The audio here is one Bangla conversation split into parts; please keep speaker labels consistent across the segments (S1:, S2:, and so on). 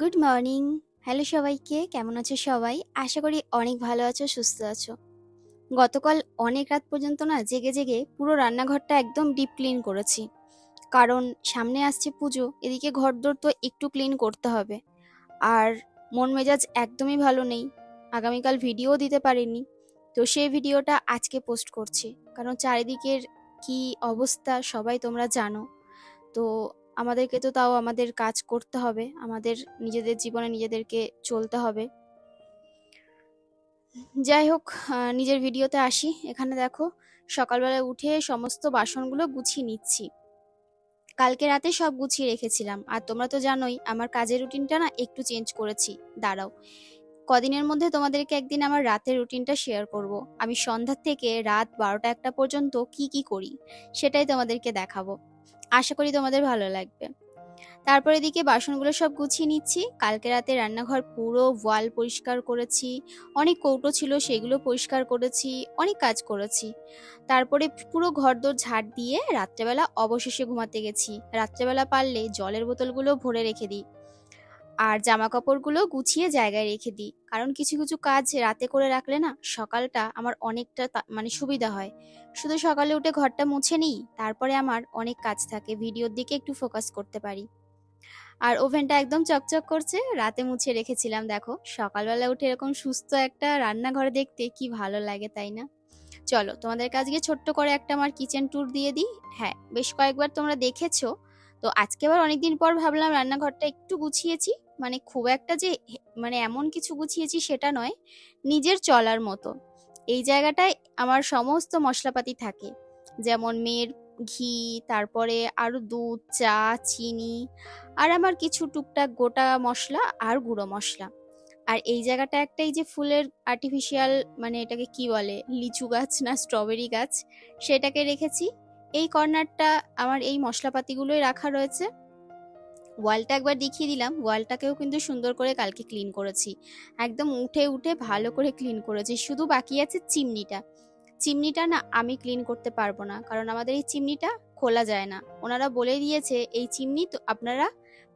S1: গুড মর্নিং হ্যালো সবাইকে, কেমন আছো সবাই? আশা করি অনেক ভালো আছো, সুস্থ আছো। গতকাল অনেক রাত পর্যন্ত না জেগে জেগে পুরো রান্নাঘরটা একদম ডিপ ক্লিন করেছি। কারণ সামনে আসছে পুজো, এদিকে ঘরদোর তো একটু ক্লিন করতে হবে। আর মন মেজাজ একদমই ভালো নেই। আগামীকাল ভিডিও দিতে পারিনি। তো সেই ভিডিওটা আজকে পোস্ট করছি। কারণ চারিদিকের কি অবস্থা সবাই তোমরা জানো। তো আমাদেরকে তো তাও আমাদের কাজ করতে হবে। আমাদের নিজেদের জীবনে নিজেদেরকে চলতে হবে। যাই হোক নিজের ভিডিওতে আসি। এখানে দেখো সকালবেলা উঠে সমস্ত বাসনগুলো গুছিয়ে নিচ্ছি। কালকে রাতে সব গুছিয়ে রেখেছিলাম। আর তোমরা তো জানোই, আমার কাজের রুটিনটা না একটু চেঞ্জ করেছি। দাঁড়াও। কদিনের মধ্যে তোমাদেরকে একদিন আমার রাতের রুটিনটা শেয়ার করব। আমি সন্ধ্যার থেকে রাত বারোটা একটা পর্যন্ত কি কি করি, সেটাই তোমাদেরকে দেখাবো। আশা করি তোমাদের ভালো লাগবে। তারপর এদিকে বাসনগুলো সব গুছিয়ে নিচ্ছি। কালকে রাতে রান্নাঘর পুরো ওয়াল পরিষ্কার করেছি, অনেক কৌটো ছিল সেগুলো পরিষ্কার করেছি, অনেক কাজ করেছি। তারপরে পুরো ঘরদোর ঝাড় দিয়ে রাত্রেবেলা অবশেষে ঘুমাতে গেছি। রাত্রেবেলা পারলে জলের বোতলগুলো ভরে রেখে দিই। আর জামা কাপড়গুলো গুছিয়ে জায়গায় রেখে দিই। কারণ কিছু কিছু কাজ রাতে করে রাখলে না সকালটা আমার অনেকটা মানে সুবিধা হয়। শুধু সকালে উঠে ঘরটা মুছে নিই, তারপরে আমার অনেক কাজ থাকে, ভিডিওর দিকে একটু ফোকাস করতে পারি। আর ওভেনটা একদম চকচক করছে, রাতে মুছে রেখেছিলাম, দেখো। সকালবেলা উঠে এরকম সুস্থ একটা রান্নাঘরে দেখতে কি ভালো লাগে, তাই না? চলো তোমাদের কাজকে ছোট্ট করে একটা আমার কিচেন ট্যুর দিয়ে দিই। হ্যাঁ বেশ কয়েকবার তোমরা দেখেছ। তো আজকে আবার অনেকদিন পর ভাবলাম রান্নাঘরটা একটু গুছিয়েছি। মানে খুব একটা যে মানে এমন কিছু গুছিয়েছি সেটা নয়, নিজের চলার মতো। এই জায়গাটায় আমার সমস্ত মশলাপাতি থাকে। যেমন মেয়ের ঘি, তারপরে আরও দুধ, চা, চিনি, আর আমার কিছু টুকটাক গোটা মশলা আর গুঁড়ো মশলা। আর এই জায়গাটা একটা এই যে ফুলের আর্টিফিশিয়াল মানে এটাকে কি বলে, লিচু গাছ না স্ট্রবেরি গাছ, সেটাকে রেখেছি। এই কর্নারটা আমার এই মশলাপাতিগুলোই রাখা রয়েছে। ওয়ালটা একবার দেখিয়ে দিলাম। ওয়ালটাকেও কিন্তু সুন্দর করে কালকে ক্লিন করেছি। একদম উঠে উঠে ভালো করে ক্লিন করেছি। শুধু বাকি আছে চিমনিটা। চিমনিটা না আমি ক্লিন করতে পারব না। কারণ আমাদের এই চিমনিটা খোলা যায় না। ওনারা বলে দিয়েছে, এই চিমনি তো আপনারা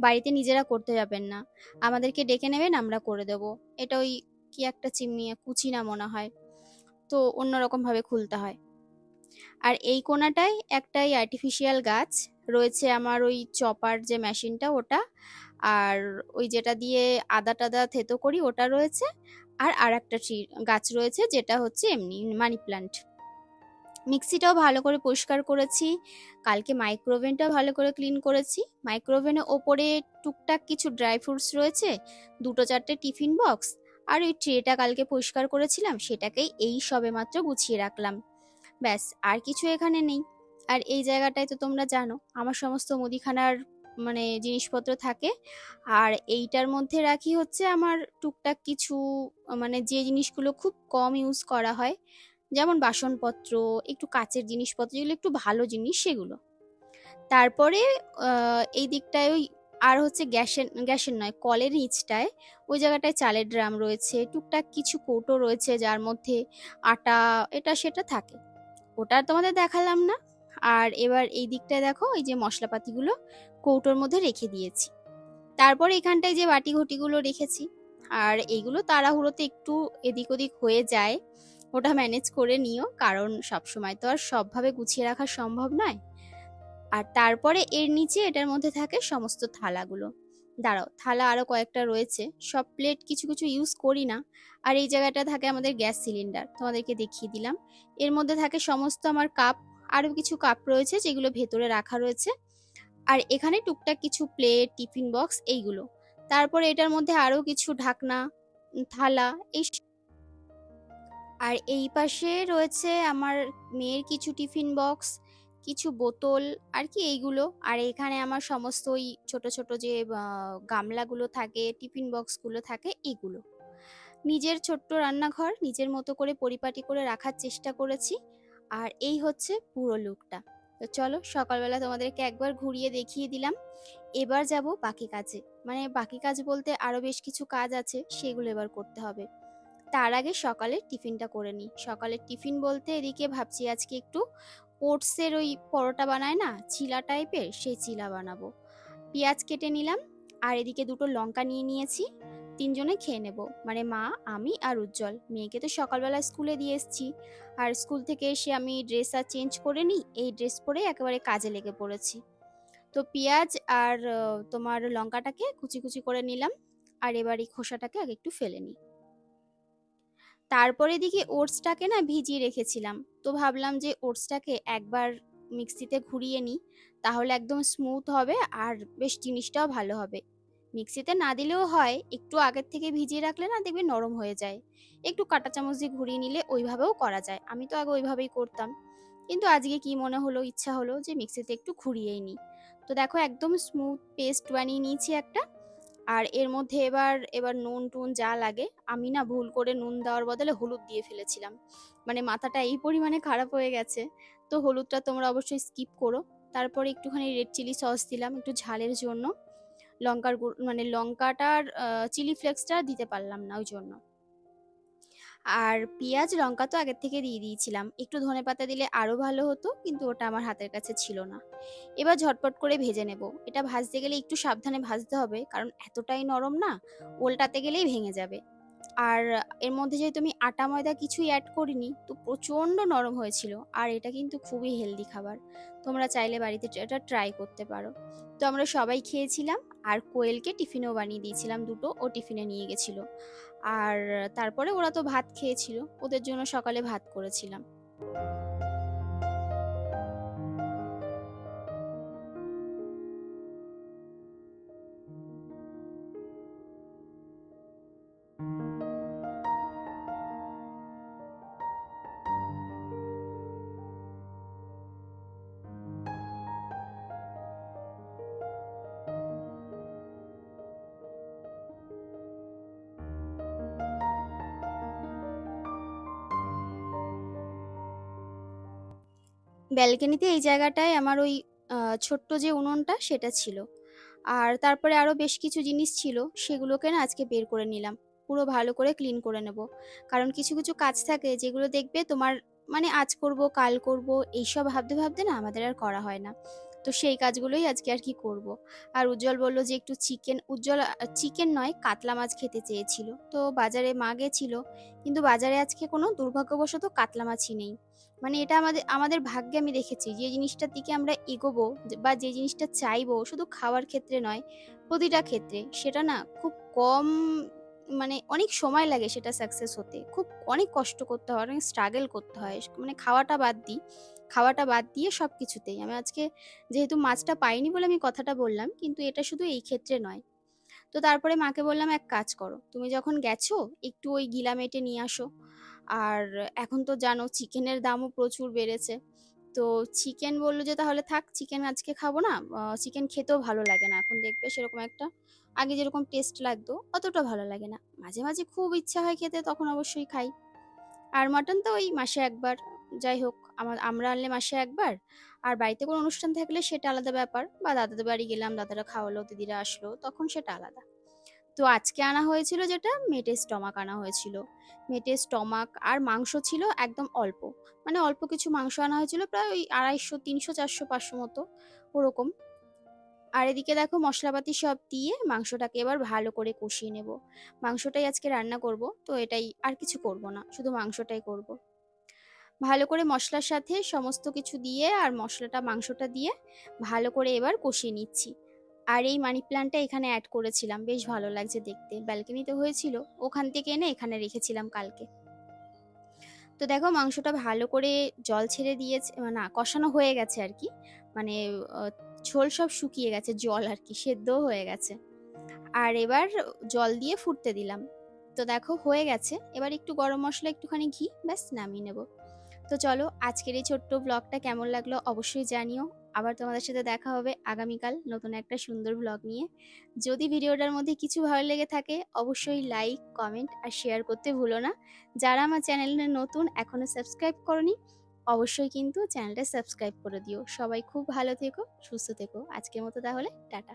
S1: বাড়িতে নিজেরা করতে যাবেন না। আমাদেরকে ডেকে নেবেন, আমরা করে দেব। এটা ওই কি একটা চিমনি, কুচি না মনে হয়। তো অন্যরকম ভাবে খুলতে হয়। আর এই কোনাটায় একটাই আর্টিফিশিয়াল গাছ। রয়েছে আমার ওই চপার যে মেশিনটা ওটা। আর ওই যেটা দিয়ে আদা টাদা থেতো করি ওটা রয়েছে। আর আর একটা ট্রি গাছ রয়েছে যেটা হচ্ছে এমনি মানি প্ল্যান্ট মিক্সিটাও ভালো করে পরিষ্কার করেছি। কালকে মাইক্রোওভেনটাও ভালো করে ক্লিন করেছি। মাইক্রোওভেনের ওপরে টুকটাক কিছু ড্রাই ফ্রুটস রয়েছে। দুটো চারটে টিফিন বক্স আর ওই ট্রেটা কালকে পরিষ্কার করেছিলাম, সেটাকেই এই সবে মাত্র গুছিয়ে রাখলাম। ব্যাস, আর কিছু এখানে নেই। আর এই জায়গাটায় তো তোমরা জানো, আমার সমস্ত মুদিখানার মানে জিনিসপত্র থাকে। আর এইটার মধ্যে রাখি হচ্ছে আমার টুকটাক কিছু মানে যে জিনিসগুলো খুব কম ইউজ করা হয়, যেমন বাসনপত্র, একটু কাচের জিনিসপত্র, যেগুলো একটু ভালো জিনিস, সেগুলো। তারপরে এই দিকটায় ওই আর হচ্ছে গ্যাসের গ্যাসের নয়, কলের নিচটায় ওই জায়গাটায় চালের ড্রাম রয়েছে, টুকটাক কিছু কৌটো রয়েছে, যার মধ্যে আটা, এটা, সেটা থাকে। ওটা তোমাদের দেখালাম না। আর এবার এই দিকটায় দেখো, এই যে মশলাপাতিগুলো কৌটোর মধ্যে রেখে দিয়েছি। তারপর এখানটায় যে বাটি ঘটিগুলো রেখেছি, আর এইগুলো তাড়াহুড়োতে একটু এদিক ওদিক হয়ে যায়, ওটা ম্যানেজ করে নিও, কারণ সব সময় তো আর সবভাবে গুছিয়ে রাখা সম্ভব নয়। আর তারপরে এর নিচে এটার মধ্যে থাকে সমস্ত থালাগুলো। দাঁড়াও, থালা আরও কয়েকটা রয়েছে, সব প্লেট কিছু কিছু ইউজ করি না। আর এই জায়গাটা থাকে আমাদের গ্যাস সিলিন্ডার, তোমাদেরকে দেখিয়ে দিলাম। এর মধ্যে থাকে সমস্ত আমার কাপ আরও কিছু কাপ রয়েছে যেগুলো ভেতরে রাখা রয়েছে। আর এখানে টুকটাক কিছু প্লেট, টিফিন বক্স এইগুলো। তারপরে এটার মধ্যে আরও কিছু ঢাকনা থালা এই আর এই পাশে রয়েছে আমার মেয়ের কিছু টিফিন বক্স, কিছু বোতল আর কি এইগুলো। আর এখানে আমার সমস্ত ওই ছোটো, ছোট যে গামলাগুলো থাকে, টিফিন বক্সগুলো থাকে এগুলো নিজের ছোট্ট রান্নাঘর নিজের মতো করে পরিপাটি করে রাখার চেষ্টা করেছি। আর এই হচ্ছে পুরো লুকটা তো চলো সকালবেলা তোমাদেরকে একবার ঘুরিয়ে দেখিয়ে দিলাম। এবার যাব বাকি কাজে। মানে বাকি কাজ বলতে আরও বেশ কিছু কাজ আছে, সেগুলো এবার করতে হবে। তার আগে সকালের টিফিনটা করে নিই। সকালের টিফিন বলতে এদিকে ভাবছি আজকে একটু ওটসের ওই পরোটা বানায় না চিলা টাইপের সেই চিলা বানাবো। পেঁয়াজ কেটে নিলাম, আর এদিকে দুটো লঙ্কা নিয়ে নিয়েছি। তিনজনে খেয়ে নেব। মানে মা, আমি আর উজ্জ্বল। মেয়েকে তো সকালবেলা স্কুলে দিয়ে এসেছি। আর স্কুল থেকে এসে আমি ড্রেস আর চেঞ্জ করে নিই। এই ড্রেস পরে একেবারে কাজে লেগে পড়েছি। তো পেঁয়াজ আর তোমার লঙ্কাটাকে কুচি কুচি করে নিলাম। আর এবার এই খোসাটাকে আগে একটু ফেলে নিই। তারপরে দিকে ওটসটাকে না ভিজিয়ে রেখেছিলাম। তো ভাবলাম যে ওটসটাকে একবার মিক্সিতে ঘুরিয়ে নিই। তাহলে একদম স্মুথ হবে আর বেশ জিনিসটাও ভালো হবে। মিক্সিতে না দিলেও হয়। একটু আগের থেকে ভিজিয়ে রাখলে না দেখবে নরম হয়ে যায়। একটু কাঁটা চামচ দিয়ে ঘুরিয়ে নিলে ওইভাবেও করা যায়। আমি তো আগে ওইভাবেই করতাম। কিন্তু আজকে কি মনে হলো, ইচ্ছা হলো যে মিক্সিতে একটু ঘুরিয়েই নিই। তো দেখো একদম স্মুথ পেস্ট বানিয়ে নিয়েছি একটা। আর এর মধ্যে এবার এবার নুন টুন যা লাগে, আমি না ভুল করে নুন দেওয়ার বদলে হলুদ দিয়ে ফেলেছিলাম। মানে মাথাটা এই পরিমাণে খারাপ হয়ে গেছে। তো হলুদটা তোমরা অবশ্যই স্কিপ করো। তারপরে একটুখানি রেড চিলি সস দিলাম একটু ঝালের জন্য। লঙ্কার মানে লঙ্কাটার চিলি ফ্লেক্সটা দিতে পারলাম না ওই জন্য আর পেঁয়াজ লঙ্কা তো আগের থেকে দিয়ে দিয়েছিলাম। একটু ধনে পাতা দিলে আরও ভালো হতো, কিন্তু ওটা আমার হাতের কাছে ছিল না। এবার ঝটপট করে ভেজে নেব। এটা ভাজতে গেলে একটু সাবধানে ভাজতে হবে, কারণ এতটাই নরম না, ওলটাতে গেলেই ভেঙে যাবে। আর এর মধ্যে যেহেতু আমি আটা ময়দা কিছুই অ্যাড করিনি, তো প্রচণ্ড নরম হয়েছিল। আর এটা কিন্তু খুবই হেলদি খাবার। তোমরা চাইলে বাড়িতে এটা ট্রাই করতে পারো। তো আমরা সবাই খেয়েছিলাম, আর কোয়েলকে টিফিনও বানিয়ে দিয়েছিলাম দুটো। ও টিফিনে নিয়ে গেছিল। আর তারপরে ওরা তো ভাত খেয়েছিল। ওদের জন্য সকালে ভাত করেছিলাম। ব্যালকনিতে এই জায়গাটায় আমার ওই ছোট্ট যে উনুনটা সেটা ছিল। আর তারপরে আরও বেশ কিছু জিনিস ছিল, সেগুলোকে না আজকে বের করে নিলাম। পুরো ভালো করে ক্লিন করে নেব। কারণ কিছু কিছু কাজ থাকে যেগুলো দেখবে তোমার মানে আজ করব, কাল করব, এইসব ভাবতে ভাবতে না আমাদের আর করা হয় না। তো সেই কাজগুলোই আজকে আর কি করব। আর উজ্জ্বল বলল যে একটু চিকেন, উজ্জ্বল চিকেন নয়, কাতলা মাছ খেতে চেয়েছিল। তো বাজারে মা গেছিল, কিন্তু বাজারে আজকে কোনো দুর্ভাগ্যবশত কাতলা মাছই নেই। মানে এটা আমাদের আমাদের ভাগ্যে আমি দেখেছি যে জিনিসটার দিকে আমরা এগোবো বা যে জিনিসটা চাইব শুধু খাওয়ার ক্ষেত্রে নয়, প্রতিটা ক্ষেত্রে সেটা না খুব কম মানে অনেক সময় লাগে সেটা সাকসেস হতে। খুব অনেক কষ্ট করতে হয়, অনেক স্ট্রাগল করতে হয়। মানে খাওয়াটা বাদ দিই, খাওয়াটা বাদ দিয়ে সব কিছুতেই আমি আজকে যেহেতু মাছটা পাইনি বলে আমি কথাটা বললাম, কিন্তু এটা শুধু এই ক্ষেত্রে নয়। তো তারপরে মাকে বললাম, এক কাজ করো, তুমি যখন গেছো, একটু ওই গিলা মেটে নিয়ে আসো। আর এখন তো জানো চিকেনের দামও প্রচুর বেড়েছে। তো চিকেন বলল যে, তাহলে থাক, চিকেন আজকে খাব না। চিকেন খেতেও ভালো লাগে না। এখন দেখবে সেরকম একটা আগে যেরকম টেস্ট লাগতো, অতটা ভালো লাগে না। মাঝে মাঝে খুব ইচ্ছা হয় খেতে, তখন অবশ্যই খাই। আর মাটন তো ওই মাসে একবার। যাই হোক আমার আমরা আনলে মাসে একবার। আর বাড়িতে কোনো অনুষ্ঠান থাকলে সেটা আলাদা ব্যাপার। বা দাদাদের বাড়ি গেলাম, দাদারা খাওয়ালো, দিদিরা আসলো, তখন সেটা আলাদা। তো আজকে আনা হয়েছিল যেটা মেটের স্টমাক আনা হয়েছিল। মেটের স্টমাক আর মাংস ছিল একদম অল্প। মানে অল্প কিছু মাংস আনা হয়েছিল প্রায় ওই আড়াইশো, তিনশো, চারশো, পাঁচশো মতো ওরকম। আর এদিকে দেখো মশলাপাতি সব দিয়ে মাংসটাকে এবার ভালো করে কষিয়ে নেব। মাংসটাই আজকে রান্না করব, তো এটাই আর কিছু করব না, শুধু মাংসটাই করব। ভালো করে মশলার সাথে সমস্ত কিছু দিয়ে আর মশলাটা, মাংসটা দিয়ে ভালো করে এবার কষিয়ে নিচ্ছি। আর এই মানি প্ল্যান্টটা এখানে অ্যাড করেছিলাম। বেশ ভালো লাগছে দেখতে। ব্যালকনিতে হয়েছিল। ওখান থেকে এনে এখানে রেখেছিলাম কালকে। তো দেখো, মাংসটা ভালো করে জল ছেড়ে দিয়েছে, না, কষানো হয়ে গেছে আর কি। মানে ঝোল সব শুকিয়ে গেছে, জল আর কি সেদ্ধও হয়ে গেছে। আর এবার জল দিয়ে ফুটতে দিলাম। তো দেখো, হয়ে গেছে। এবার একটু গরম মশলা, একটুখানি ঘি, ব্যাস, নামিয়ে নেব। তো চলো, আজকের এই ছোট্ট ব্লগটা কেমন লাগল অবশ্যই জানিও। আবার তোমাদের সাথে দেখা হবে আগামীকাল নতুন একটা সুন্দর ব্লগ নিয়ে। যদি ভিডিওটার মধ্যে কিছু ভালো লেগে থাকে, অবশ্যই লাইক কমেন্ট আর শেয়ার করতে ভুলো না। যারা আমার চ্যানেলে নতুন এখনও সাবস্ক্রাইব করনি, অবশ্যই কিন্তু চ্যানেলটা সাবস্ক্রাইব করে দিও। সবাই খুব ভালো থেকো, সুস্থ থেকো। আজকের মতো তাহলে, টাটা।